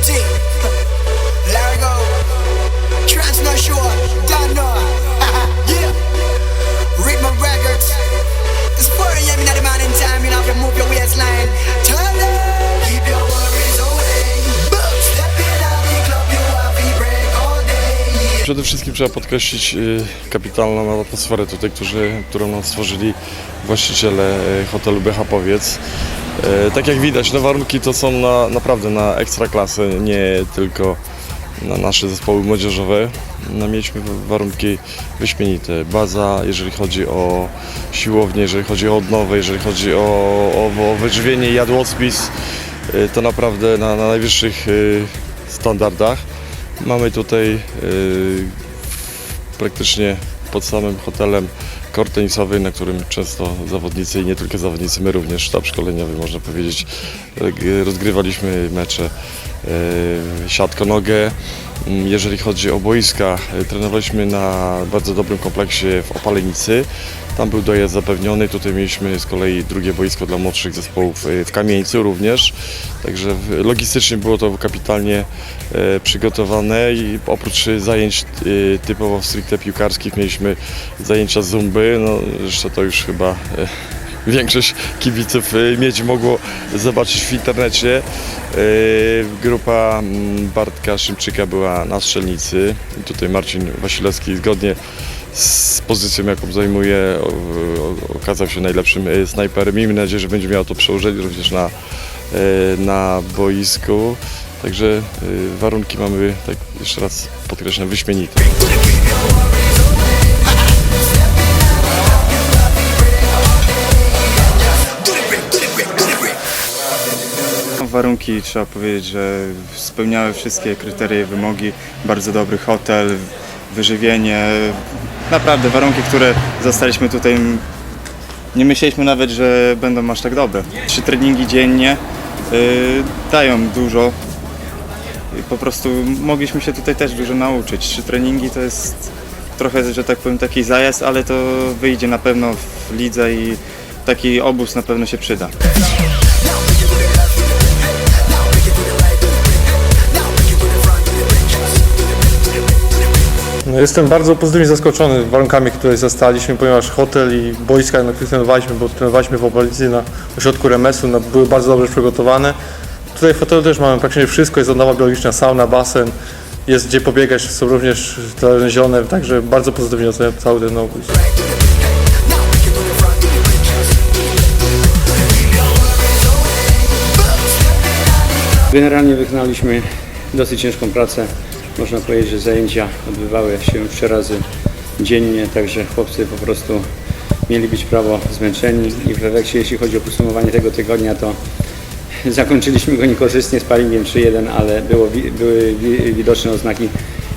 Przede wszystkim trzeba podkreślić y, kapitalną atmosferę tutaj, którzy, którą nam stworzyli właściciele y, hotelu BH Powiec. Tak jak widać, no warunki to są na, naprawdę na ekstra klasę, nie tylko na nasze zespoły młodzieżowe. No, mieliśmy warunki wyśmienite. Baza, jeżeli chodzi o siłownię, jeżeli chodzi o odnowę, jeżeli chodzi o, o, o wyżywienie jadłospis, y, to naprawdę na, na najwyższych y, standardach. Mamy tutaj praktycznie pod samym hotelem kort tenisowy, na którym często zawodnicy i nie tylko zawodnicy, my również sztab szkoleniowy można powiedzieć, rozgrywaliśmy mecze y, siatko-nogę. Mm, Jeżeli chodzi o boiska, y, trenowaliśmy na bardzo dobrym kompleksie w Opalenicy. Tam był dojazd zapewniony. Tutaj mieliśmy z kolei drugie boisko dla młodszych zespołów y, w Kamieńcu również. Także logistycznie było to kapitalnie e, przygotowane i oprócz y, zajęć y, typowo stricte piłkarskich mieliśmy zajęcia zumby. No, zresztą to już chyba większość kibiców y, mieć mogło zobaczyć w internecie. Y, Grupa mm, Bartka Szymczyka była na strzelnicy. Tutaj Marcin Wasilewski zgodnie z pozycją, jaką zajmuje, okazał się najlepszym y, snajperem. Miejmy nadzieję, że będzie miał to przełożenie również na, na boisku. Także warunki mamy, tak jeszcze raz podkreślam, wyśmienite. Warunki trzeba powiedzieć, że spełniały wszystkie kryteria i wymogi. Bardzo dobry hotel, wyżywienie. Naprawdę warunki, które zostaliśmy tutaj. Nie myśleliśmy nawet, że będą aż tak dobre. Trzy treningi dziennie yy, dają dużo. I po prostu mogliśmy się tutaj też dużo nauczyć. Trzy treningi to jest trochę, że tak powiem, taki zajazd, ale to wyjdzie na pewno w lidze i taki obóz na pewno się przyda. No, jestem bardzo pozytywnie zaskoczony warunkami, które zostaliśmy, ponieważ hotel i boiska, na których trenowaliśmy, bo trenowaliśmy w Obolicy na ośrodku remesłu, no, były bardzo dobrze przygotowane. Tutaj w hotelu też mamy praktycznie wszystko, jest odnowa biologiczna, sauna, basen, jest gdzie pobiegać, są również tereny zielone, także bardzo pozytywnie oceniam cały ten obóz. Generalnie wykonaliśmy dosyć ciężką pracę. Można powiedzieć, że zajęcia odbywały się trzy razy dziennie, także chłopcy po prostu mieli być prawo zmęczeni i w efekcie, jeśli chodzi o podsumowanie tego tygodnia, to zakończyliśmy go niekorzystnie z paringiem 3-1, ale było, były wi- widoczne oznaki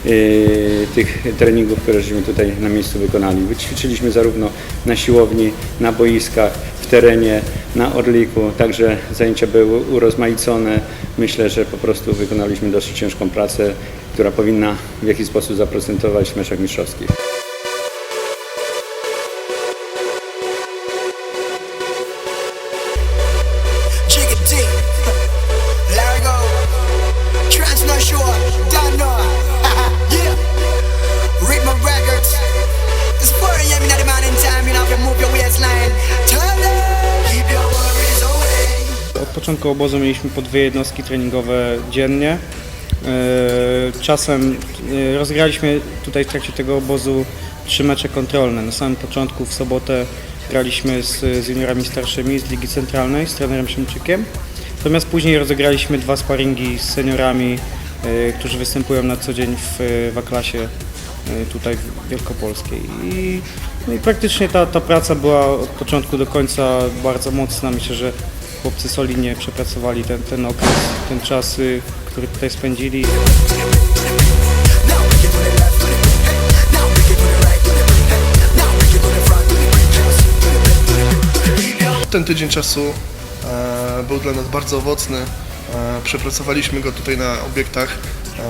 yy, tych treningów, które żeśmy tutaj na miejscu wykonali. Wyćwiczyliśmy zarówno na siłowni, na boiskach, w terenie, na Orliku, także zajęcia były urozmaicone. Myślę, że po prostu wykonaliśmy dosyć ciężką pracę, która powinna w jakiś sposób zaprocentować w meczach mistrzowskich. Początku obozu mieliśmy po dwie jednostki treningowe dziennie. E, Czasem e, rozgraliśmy tutaj w trakcie tego obozu trzy mecze kontrolne. Na samym początku w sobotę graliśmy z, z juniorami starszymi z Ligi Centralnej z trenerem Szymczykiem. Natomiast później rozegraliśmy dwa sparingi z seniorami, e, którzy występują na co dzień w, w A-klasie e, tutaj w Wielkopolskiej. I, no i praktycznie ta, ta praca była od początku do końca bardzo mocna. Myślę, że chłopcy solidnie przepracowali ten, ten okres, ten czas, y, który tutaj spędzili. Ten tydzień czasu e, był dla nas bardzo owocny. E, przepracowaliśmy go tutaj na obiektach e,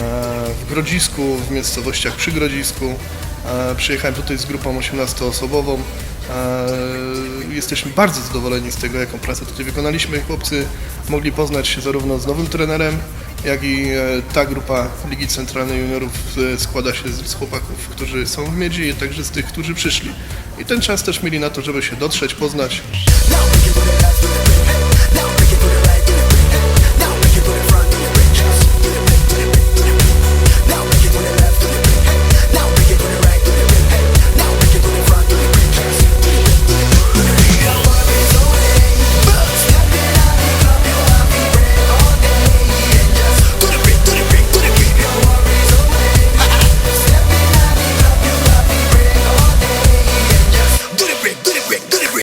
w Grodzisku, w miejscowościach przy Grodzisku. E, przyjechałem tutaj z grupą 18-osobową. E, jesteśmy bardzo zadowoleni z tego, jaką pracę tutaj wykonaliśmy. Chłopcy mogli poznać się zarówno z nowym trenerem, jak i e, ta grupa Ligi Centralnej Juniorów e, składa się z chłopaków, którzy są w Miedzi, i także z tych, którzy przyszli. I ten czas też mieli na to, żeby się dotrzeć, poznać.